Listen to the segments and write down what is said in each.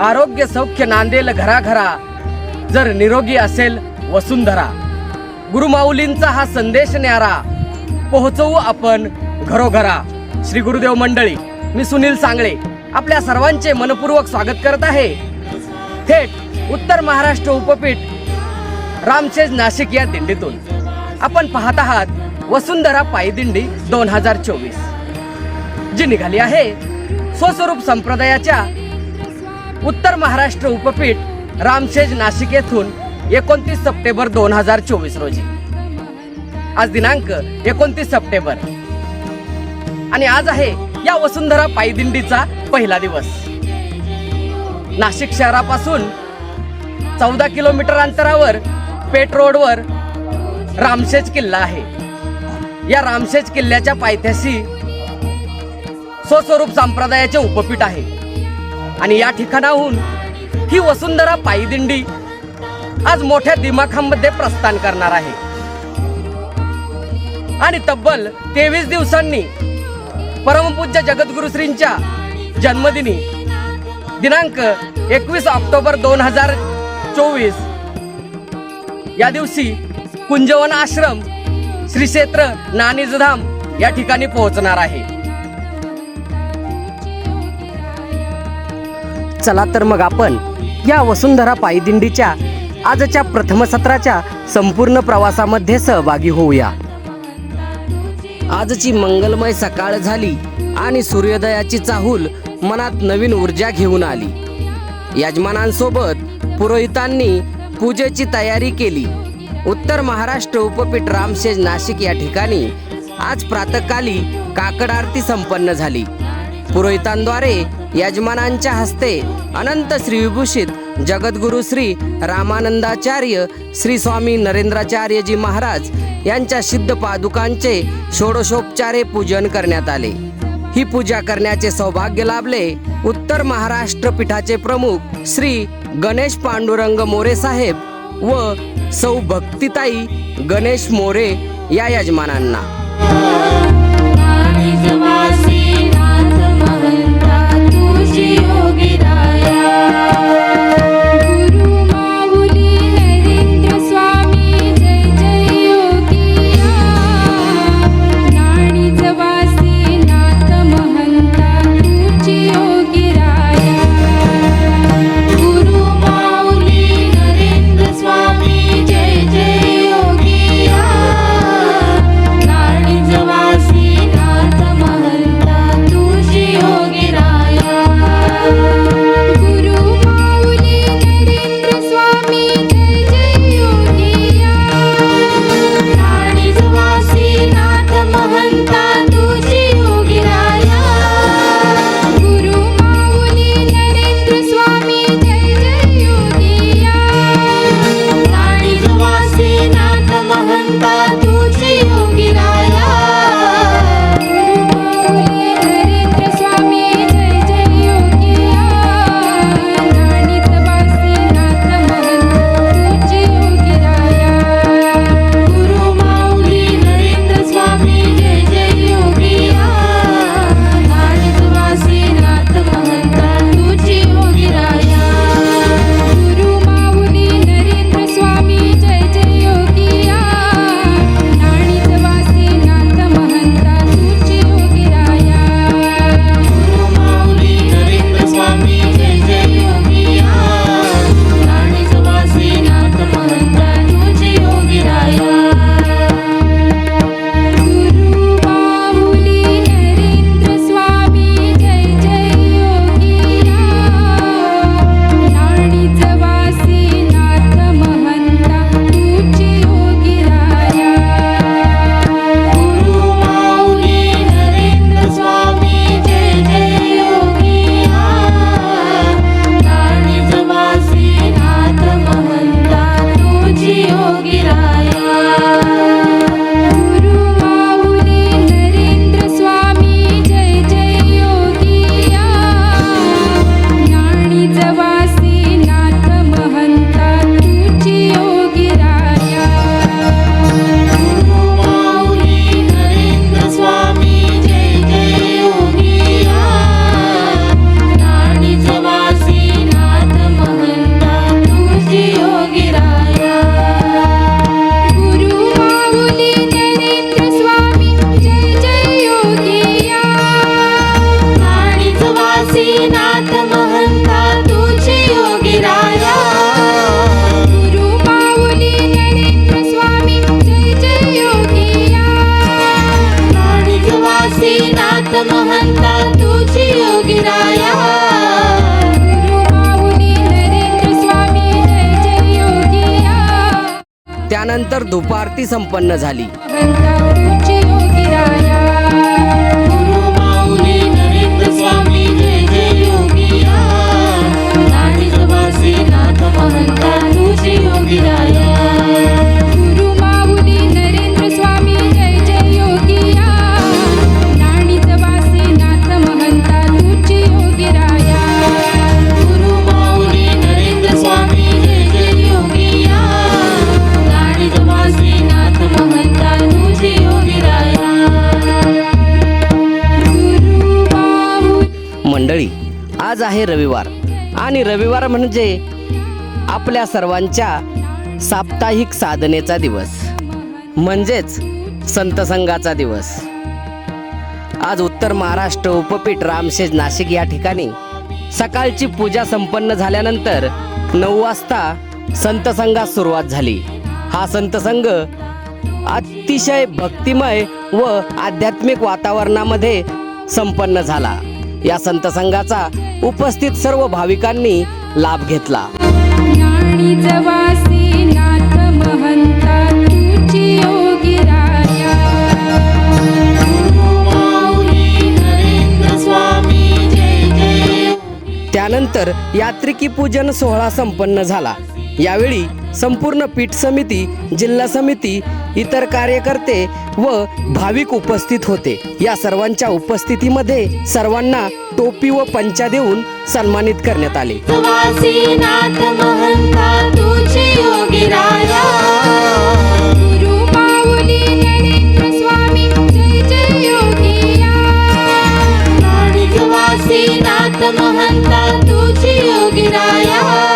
आरोग्य सौख्य नांदेल घराघरा. जर निरोगी असेल वसुंधरा. गुरुमाऊलींचा हा संदेश न्यारा. पोहोचवू आपण घरोघरा. श्री गुरुदेव मंडळी मी सुनील सांगळे. आपल्या सर्वांचे मनपूर्वक स्वागत करत आहे. थेट उत्तर महाराष्ट्र उपपीठ रामशेज नाशिक या दिंडीतून. आपण पाहत आहात वसुंधरा पायदिंडी दोन हजार चोवीस. जी निघाली आहे स्वस्वरूप संप्रदायाच्या उत्तर महाराष्ट्र उपपीठ रामशेज नाशिक येथून एकोणतीस सप्टेंबर दोन हजार चोवीस रोजी. आज दिनांक एकोणतीस सप्टेंबर. आणि आज आहे या वसुंधरा पायदिंडीचा पहिला दिवस. नाशिक शहरापासून चौदा किलोमीटर अंतरावर पेट रोडवर रामशेज किल्ला आहे. या रामशेज किल्ल्याच्या पायथ्याशी स्वस्वरूप संप्रदायाचे उपपीठ आहे. आणि या ठिकाणाहून ही वसुंधरा पायदिंडी आज मोठ्या दिमाखांमध्ये प्रस्थान करणार आहे. आणि तब्बल तेवीस दिवसांनी परमपूज्य जगद्गुरुश्रींच्या जन्मदिनी दिनांक एकवीस ऑक्टोबर दोन हजार चोवीस. या दिवशी कुंजवन आश्रम श्री क्षेत्र नाणीजधाम या ठिकाणी पोहोचणार आहे. चला तर मग आपण या वसुंधरा पायदिंडीच्या आजच्या प्रथम सत्राच्या संपूर्ण प्रवासामध्ये सहभागी होऊया. आजची मंगलमय सकाळ झाली आणि सूर्योदयाची चाहूल मनात नवीन ऊर्जा घेऊन आली. यजमानांसोबत पुरोहितांनी पूजेची तयारी केली. उत्तर महाराष्ट्र उपपीठ रामशेज नाशिक या ठिकाणी आज प्रातकाली काकड आरती संपन्न झाली. पुरोहितांद्वारे यजमानांच्या हस्ते अनंत श्रीविभूषित जगद्गुरु श्री रामानंदाचार्य श्री स्वामी नरेंद्राचार्यजी महाराज यांच्या सिद्ध पादुकांचे षोडशोपचारे पूजन करण्यात आले. ही पूजा करण्याचे सौभाग्य लाभले उत्तर महाराष्ट्र पीठाचे प्रमुख श्री गणेश पांडुरंग मोरे साहेब व सौ भक्तिताई गणेश मोरे या यजमानांना. निजवासी नंतर दुपारती संपन्न झाली. आणि रविवार म्हणजे आपल्या सर्वांच्या साप्ताहिक साधनेचा दिवस. म्हणजेच संतसंघाचा दिवस. आज उत्तर महाराष्ट्र उपपीठ रामशेज नाशिक या ठिकाणी सकाळची पूजा संपन्न झाल्यानंतर नऊ वाजता संतसंघात सुरुवात झाली. हा संतसंघ अतिशय भक्तिमय व आध्यात्मिक वातावरणामध्ये संपन्न झाला. या संत संघाचा उपस्थित सर्व भाविकांनी लाभ घेतला. त्यानंतर यात्रिकी पूजन सोहळा संपन्न झाला. यावेळी संपूर्ण पीठ समिती जिल्हा समिती इतर कार्यकर्ते व भाविक उपस्थित होते. या सर्वांच्या उपस्थितीमध्ये सर्वांना टोपी व पंचा देऊन सन्मानित करण्यात आले. महंता तुझी योगिराया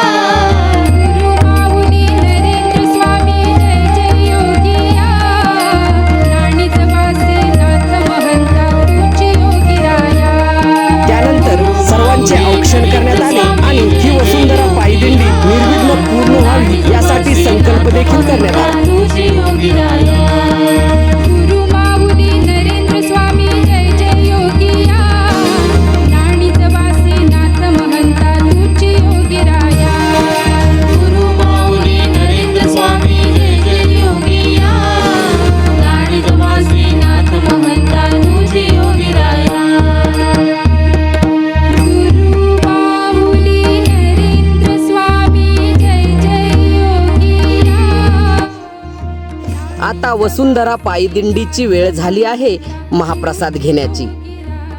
वसुंधरा पायदिंडीची वेळ झाली आहे महाप्रसाद घेण्याची.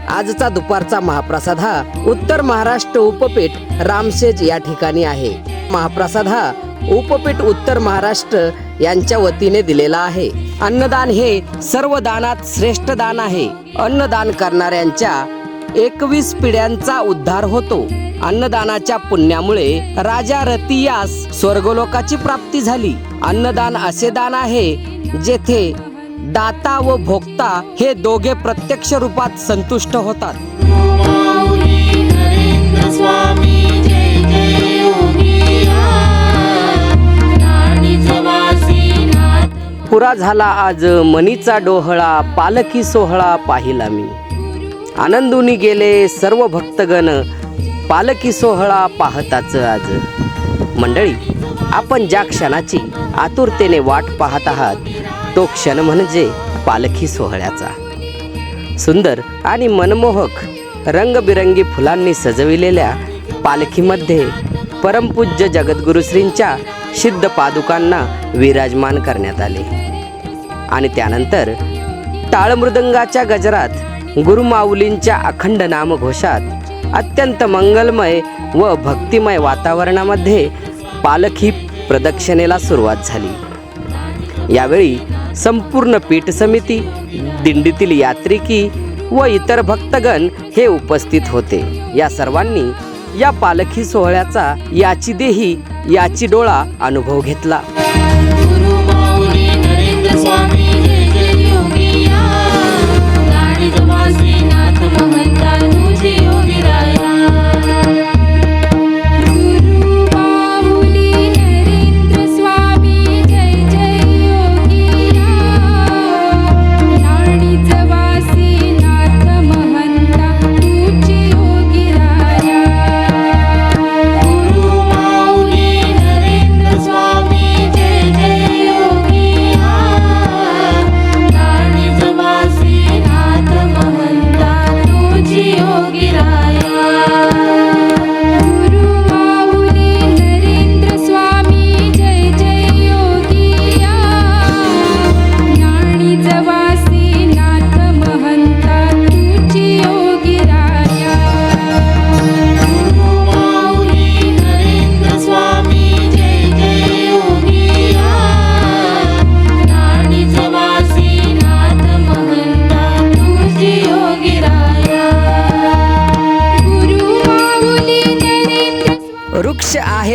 आजचा दुपारचा महाप्रसाद हा उत्तर महाराष्ट्र उपपेठ रामशेज या ठिकाणी आहे. महाप्रसाद हा उपपेठ उत्तर महाराष्ट्र यांच्या वतीने दिलेला आहे. अन्नदान हे सर्व दानात श्रेष्ठ दान आहे. अन्नदान करणाऱ्यांच्या एकवीस पिढ्यांचा उद्धार होतो. अन्नदानाच्या पुण्यामुळे राजा रतियास स्वर्गलोकाची प्राप्ती झाली. अन्नदान असे दान आहे जेथे दाता व भोक्ता हे दोघे प्रत्यक्ष रूपात संतुष्ट होतात. पुरा झाला आज मनीचा डोहळा पालखी सोहळा पाहिला मी. आनंदुनी गेले सर्व भक्तगण. पालखी सोहळा पाहताच आज. मंडळी आपण ज्या क्षणाची आतुरतेने वाट पाहत आहात तो क्षण म्हणजे पालखी सोहळ्याचा. सुंदर आणि मनमोहक रंगबिरंगी फुलांनी सजविलेल्या पालखीमध्ये परमपूज्य जगद्गुरुश्रींच्या सिद्ध पादुकांना विराजमान करण्यात आले. आणि त्यानंतर टाळमृदंगाच्या गजरात गुरुमाऊलींच्या अखंड नामघोषात अत्यंत मंगलमय व भक्तिमय वातावरणामध्ये पालखी प्रदक्षिणेला सुरुवात झाली. यावेळी संपूर्ण पीठ समिती दिंडीतील यात्रिकी व इतर भक्तगण हे उपस्थित होते. या सर्वांनी या पालखी सोहळ्याचा याची देही याची डोळा अनुभव घेतला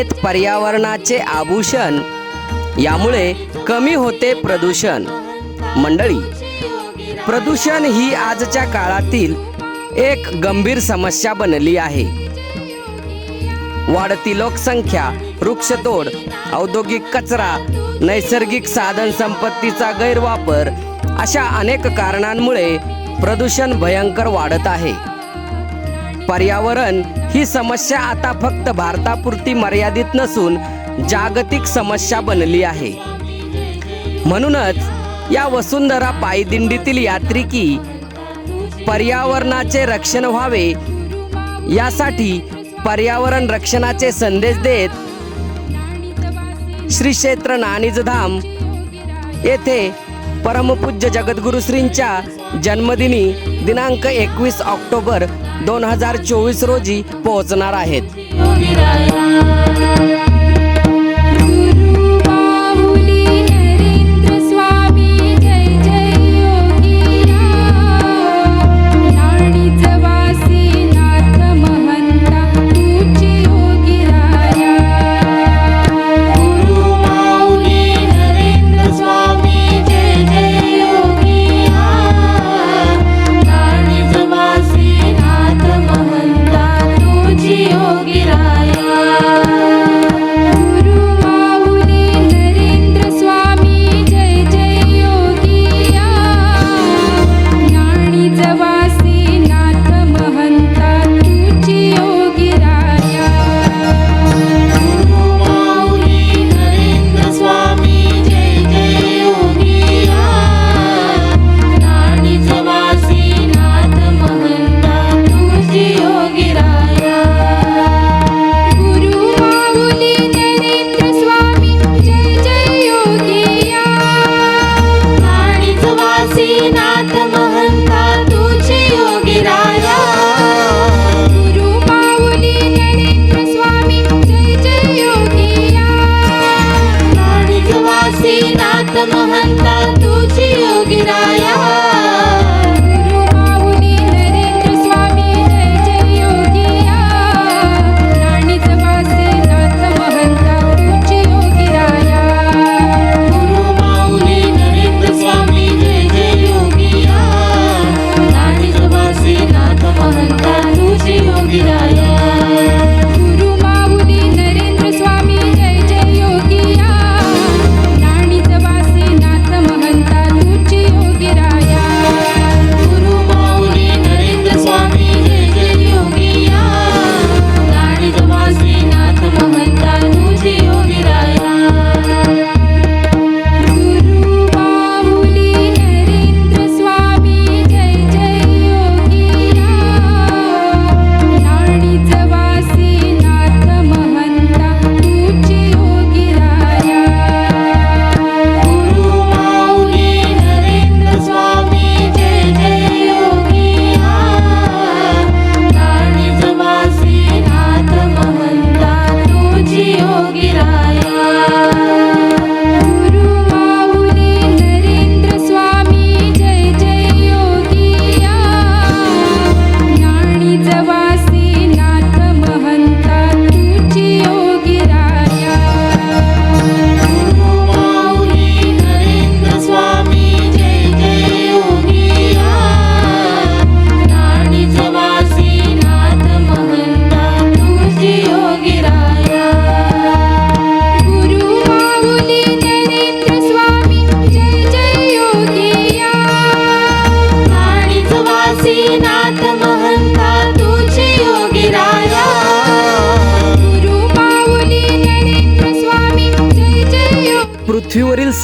आहेत पर्यावरणाचे आभूषण. यामुळे कमी होते प्रदूषण. मंडळी प्रदूषण ही आजच्या काळातील एक गंभीर समस्या बनली आहे. वाढती लोकसंख्या वृक्षतोड औद्योगिक कचरा नैसर्गिक साधन संपत्तीचा गैरवापर अशा अनेक कारणांमुळे प्रदूषण भयंकर वाढत आहे. पर्यावरण ही समस्या आता फक्त भारतापुरती मर्यादित नसून जागतिक समस्या बनली आहे. म्हणूनच या वसुंधरा पायदिंडीतील यात्रिकी पर्यावरणाचे रक्षण व्हावे यासाठी पर्यावरण रक्षणाचे संदेश देत श्री क्षेत्र नाणीजधाम येथे परमपूज्य जगद्गुरु श्रींच्या जन्मदिनी दिनांक एकवीस ऑक्टोबर दोन हजार चोवीस रोजी पोहोचणार आहेत.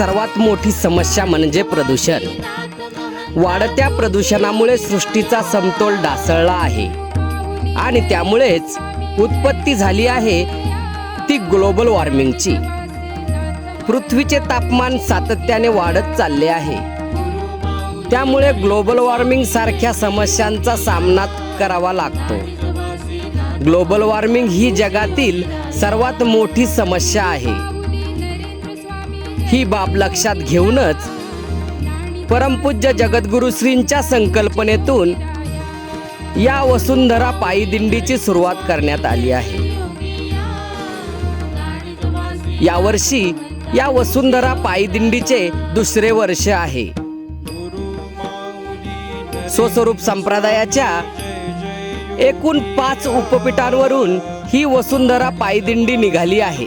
सर्वात मोठी समस्या म्हणजे प्रदूषण. वाढत्या प्रदूषणामुळे सृष्टीचा समतोल ढासळला आहे. आणि त्यामुळेच उत्पत्ती झाली आहे ती ग्लोबल वॉर्मिंगची. पृथ्वीचे तापमान सातत्याने वाढत चालले आहे. त्यामुळे ग्लोबल वॉर्मिंग सारख्या समस्यांचा सामना करावा लागतो. ग्लोबल वॉर्मिंग ही जगातील सर्वात मोठी समस्या आहे. ही बाब लक्षात घेऊनच परमपूज्य जगद्गुरु श्रींच्या संकल्पनेतून या वसुंधरा पायी दिंडीची सुरुवात करण्यात आली आहे. यावर्षी या वसुंधरा पायदिंडीचे दुसरे वर्ष आहे. स्वस्वरूप संप्रदायाच्या एकूण पाच उपपीठांवरून ही वसुंधरा पायदिंडी निघाली आहे.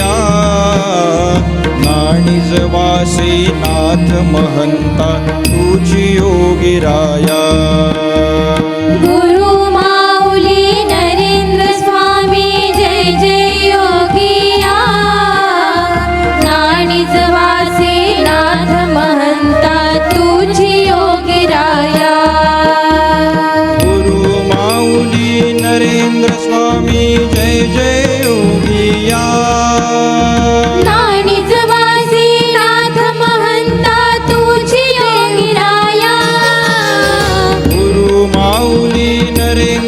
नाणिजवासी नाथ महंता तुझी योगिराया गुरु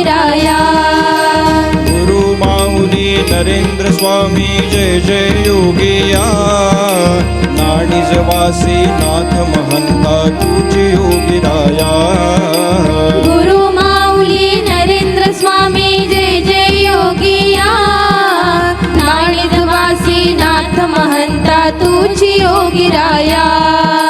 योगिराया गुरु माऊली नरेंद्र स्वामी जय जय योगिया। नाणीजवासी नाथ महंता तुझी योगिराया गुरु माऊली नरेंद्र स्वामी जय जय योगिया। नाणिजवासी नाथ महंता तुझी योगिराया गुरु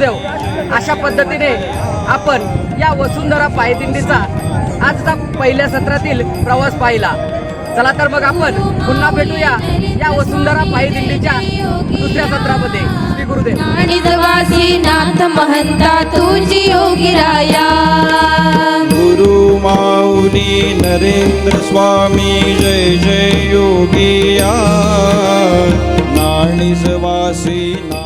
गुरुदेव अशा पद्धतीने आपण या वसुंधरा पायदिंडीचा आजचा पहिल्या सत्रातील प्रवास पाहिला. चला तर मग आपण पुन्हा भेटूया या वसुंधरा पायदिंडीच्या दुसऱ्या सत्रामध्ये. श्री गुरुदेव. महंता तुझी योगिराया गुरु माऊली नरेंद्र स्वामी जय जय योगिया नाणीजवासी ना